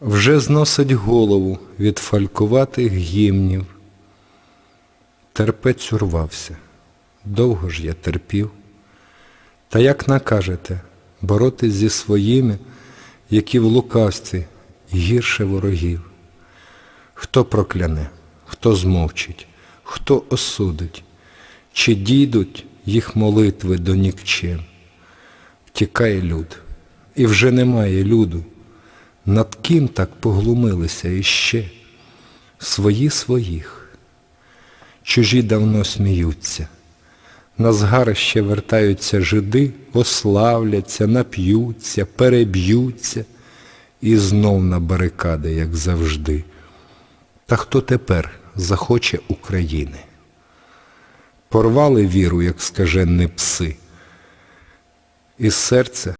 вже зносить голову від фалькуватих гімнів. Терпець урвався, довго ж я терпів. Та як накажете боротись зі своїми, які в лукавстві гірше ворогів? Хто прокляне, хто змовчить, хто осудить, чи дійдуть їх молитви до нікчем? Втікає люд, і вже немає люду. Над ким так поглумилися іще? Свої своїх. Чужі давно сміються. На згарище вертаються жиди, ославляться, нап'ються, переб'ються і знов на барикади, як завжди. Та хто тепер захоче України? Порвали віру, як скаженні пси, і серце